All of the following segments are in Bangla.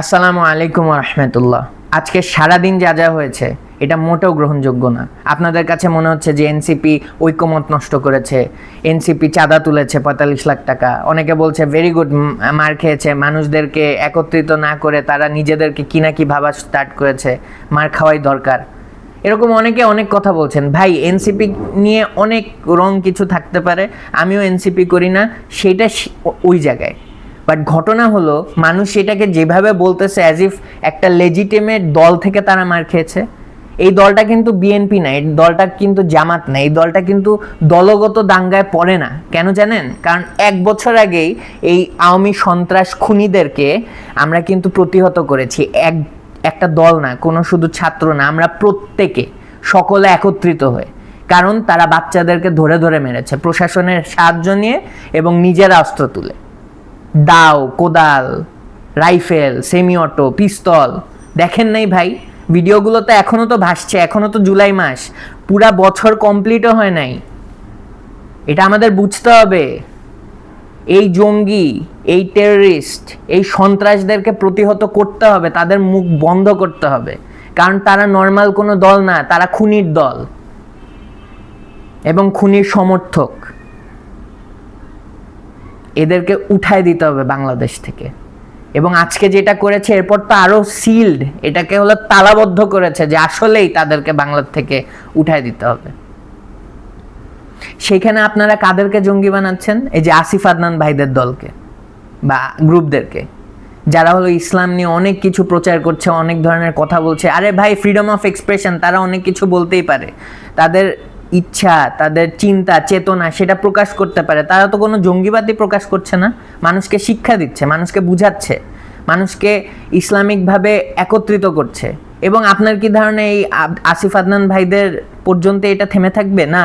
আসসালামু আলাইকুম রহমতুল্লাহ। আজকে সারাদিন যা যা হয়েছে, এটা মোটেও গ্রহণযোগ্য না। আপনাদের কাছে মনে হচ্ছে যে এনসিপি ঐক্যমত নষ্ট করেছে এনসিপি চাঁদা তুলেছে পঁয়তাল্লিশ লাখ টাকা। অনেকে বলছে ভেরি গুড মার খেয়েছে। মানুষদেরকে একত্রিত না করে তারা নিজেদেরকে কি না কি ভাবা স্টার্ট করেছে। মার খাওয়াই দরকার। এরকম অনেকে অনেক কথা বলছেন, ভাই এনসিপি নিয়ে অনেক রং কিছু থাকতে পারে, আমিও এনসিপি করি না। সেটা ওই জায়গায়। বাট ঘটনা হলো, মানুষ এটাকে যেভাবে বলতেছে অ্যাজ ইফ একটা লেজিটিমেট দল থেকে তারা মার খেয়েছে। এই দলটা কিন্তু বিএনপি না, এই দলটা কিন্তু জামাত না, এই দলটা কিন্তু দলগত দাঙ্গায় পড়ে না। কেন জানেন? কারণ এক বছর আগেই এই আওয়ামী সন্ত্রাস খুনিদেরকে আমরা কিন্তু প্রতিহত করেছি। এক, একটা দল না, কোনো শুধু ছাত্র না, আমরা প্রত্যেকে সকলে একত্রিত হয়ে। কারণ তারা বাচ্চাদেরকে ধরে ধরে মেরেছে, প্রশাসনের সাহায্য নিয়ে এবং নিজেরা অস্ত্র তুলে। দাও, কোদাল, রাইফেল সেমি অটো পিস্তল। দেখেন নাই ভাই, ভিডিওগুলো তো এখনও তো ভাসছে এখনও তো জুলাই মাস। পুরা বছর কমপ্লিটও হয় নাই। এটা আমাদের বুঝতে হবে। এই জঙ্গি, এই টেররিস্ট এই সন্ত্রাসদেরকে প্রতিহত করতে হবে, তাদের মুখ বন্ধ করতে হবে। কারণ তারা নর্মাল কোনো দল না, তারা খুনির দল। এবং খুনির সমর্থক। এদেরকে উঠায় দিতে হবে বাংলাদেশ থেকে। এবং আজকে যেটা করেছে, এরপর তো আরও সিল্ড এটাকে হলো তালাবদ্ধ করেছে যে আসলেই তাদেরকে বাংলার থেকে উঠায় দিতে হবে। সেখানে আপনারা কাদেরকে জঙ্গি বানাচ্ছেন? এই যে আসিফ আদনান ভাইদের দলকে বা গ্রুপদেরকে, যারা হলো ইসলাম নিয়ে অনেক কিছু প্রচার করছে, অনেক ধরনের কথা বলছে। আরে ভাই ফ্রিডম অফ এক্সপ্রেশন তারা অনেক কিছু বলতেই পারে। তাদের ইচ্ছা, তাদের চিন্তা, চেতনা সেটা প্রকাশ করতে পারে। তারা তো কোনো জঙ্গিবাদই প্রকাশ করছে না। মানুষকে শিক্ষা দিচ্ছে, মানুষকে বুঝাচ্ছে, মানুষকে ইসলামিকভাবে একত্রিত করছে। এবং আপনার কি ধারণা এই আসিফ আদনান ভাইদের পর্যন্ত এটা থেমে থাকবে? না।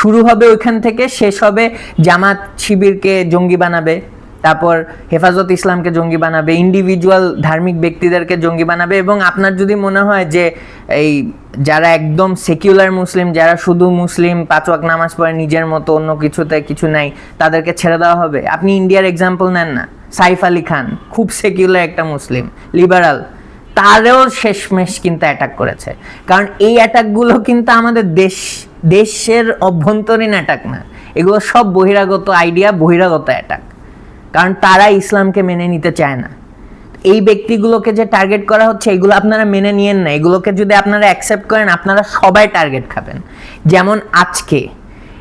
শুরু হবে ওইখান থেকে, শেষ হবে জামাত শিবিরকে জঙ্গি বানাবে। তারপর হেফাজত ইসলামকে জঙ্গি বানাবে ইন্ডিভিজুয়াল ধার্মিক ব্যক্তিদেরকে জঙ্গি বানাবে এবং আপনার যদি মনে হয় যে এই যারা একদম সেকুলার মুসলিম, যারা শুধু মুসলিম, পাঁচ ওয়াক্ত নামাজ পড়ে নিজের মতো, অন্য কিছুতে কিছু নাই, তাদেরকে ছেড়ে দেওয়া হবে? আপনি ইন্ডিয়ার এক্সাম্পল নেন না। সাইফ আলী খান, খুব সেকুলার একটা মুসলিম লিবারাল তারও শেষমেশ কিন্তু অ্যাটাক করেছে। কারণ এই অ্যাটাকগুলো কিন্তু আমাদের দেশ, দেশের অভ্যন্তরীণ অ্যাটাক না। এগুলো সব বহিরাগত আইডিয়া বহিরাগত অ্যাটাক কারণ তারা ইসলামকে মেনে নিতে চায় না। এই ব্যক্তিগুলোকে যে টার্গেট করা হচ্ছে, এগুলো আপনারা মেনে নিয়েন না। এগুলোকে যদি আপনারা অ্যাকসেপ্ট করেন, আপনারা সবাই টার্গেট খাবেন। যেমন আজকে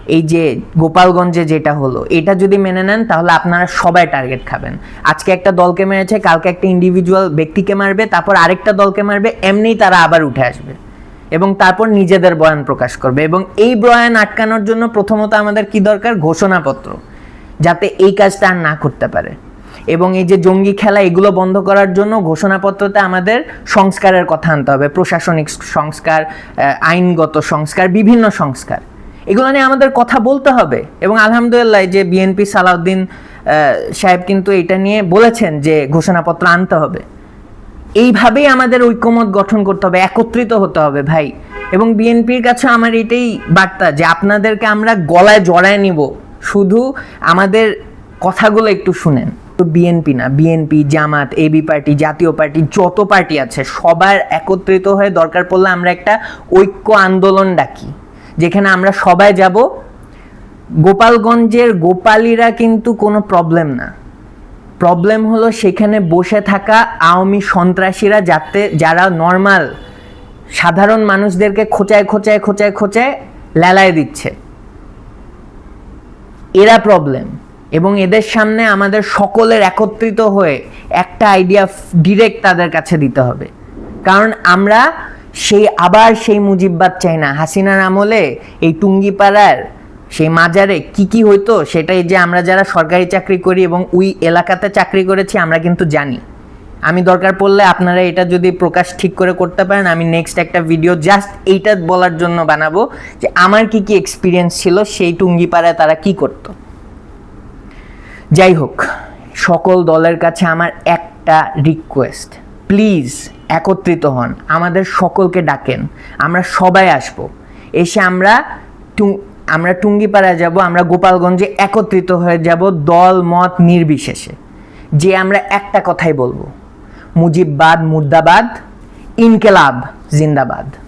এই যে গোপালগঞ্জে যেটা হলো, এটা যদি মেনে নেন, তাহলে আপনারা সবাই টার্গেট খাবেন। আজকে একটা দলকে মেরেছে, কালকে একটা ইন্ডিভিজুয়াল ব্যক্তিকে মারবে, তারপর আরেকটা দলকে মারবে, এমনিই তারা আবার উঠে আসবে। এবং তারপর নিজেদের বয়ান প্রকাশ করবে। এবং এই বয়ান আটকানোর জন্য প্রথমত আমাদের কি দরকার? ঘোষণাপত্র। যাতে এই কাজটা আর না করতে পারে। এবং এই যে জঙ্গি খেলা, এগুলো বন্ধ করার জন্য ঘোষণাপত্রতে আমাদের সংস্কারের কথা আনতে হবে। প্রশাসনিক সংস্কার আইনগত সংস্কার, বিভিন্ন সংস্কার। এগুলো নিয়ে আমাদের কথা বলতে হবে। এবং আলহামদুলিল্লাহ যে বিএনপি সালাউদ্দিন সাহেব কিন্তু এটা নিয়ে বলেছেন যে ঘোষণাপত্র আনতে হবে। এইভাবেই আমাদের ঐক্যমত গঠন করতে হবে, একত্রিত হতে হবে ভাই। এবং বিএনপির কাছে আমার এটাই বার্তা যে আপনাদেরকে আমরা গলায় জড়ায় নিব। শুধু আমাদের কথাগুলো একটু শুনেন। তো বিএনপি না BNP Jamaat AB party, Jatiya party, যত পার্টি আছে, সবার একত্রিত হয়ে দরকার পড়লে আমরা একটা ঐক্য আন্দোলন ডাকি, যেখানে আমরা সবাই যাব। গোপালগঞ্জের গোপালীরা কিন্তু কোনো প্রবলেম না। প্রবলেম হলো সেখানে বসে থাকা আওয়ামী সন্ত্রাসীরা যাতে, যারা নর্মাল সাধারণ মানুষদেরকে খোঁচায় খোঁচায় খোঁচায় খোঁচায় লেলায় দিচ্ছে। এরা প্রবলেম এবং এদের সামনে আমাদের সকলের একত্রিত হয়ে একটা আইডিয়া ডিরেক্ট তাদের কাছে দিতে হবে। কারণ আমরা সেই আবার সেই মুজিববাদ চাই না। হাসিনার আমলে এই টুঙ্গিপাড়ার সেই মাজারে কি কি হইতো, সেটাই যে আমরা যারা সরকারি চাকরি করি এবং ওই এলাকাতে চাকরি করেছি, আমরা কিন্তু জানি। আমি দরকার পড়লে আপনারা এটা যদি প্রকাশ ঠিক করে করতে পারেন, আমি নেক্সট একটা ভিডিও জাস্ট এইটা বলার জন্য বানাবো যে আমার কি কি এক্সপিরিয়েন্স ছিল সেই টুঙ্গিপাড়ায় তারা কি করতো। যাই হোক, সকল দলের কাছে আমার একটা রিকোয়েস্ট প্লিজ একত্রিত হন, আমাদের সকলকে ডাকেন, আমরা সবাই আসব। এসে আমরা আমরা টুঙ্গিপাড়া যাব, আমরা গোপালগঞ্জে একত্রিত হয়ে যাব দল মত নির্বিশেষে। যে আমরা একটা কথাই বলব मुजिबाद मुर्दाबाद इनकलाब जिंदाबाद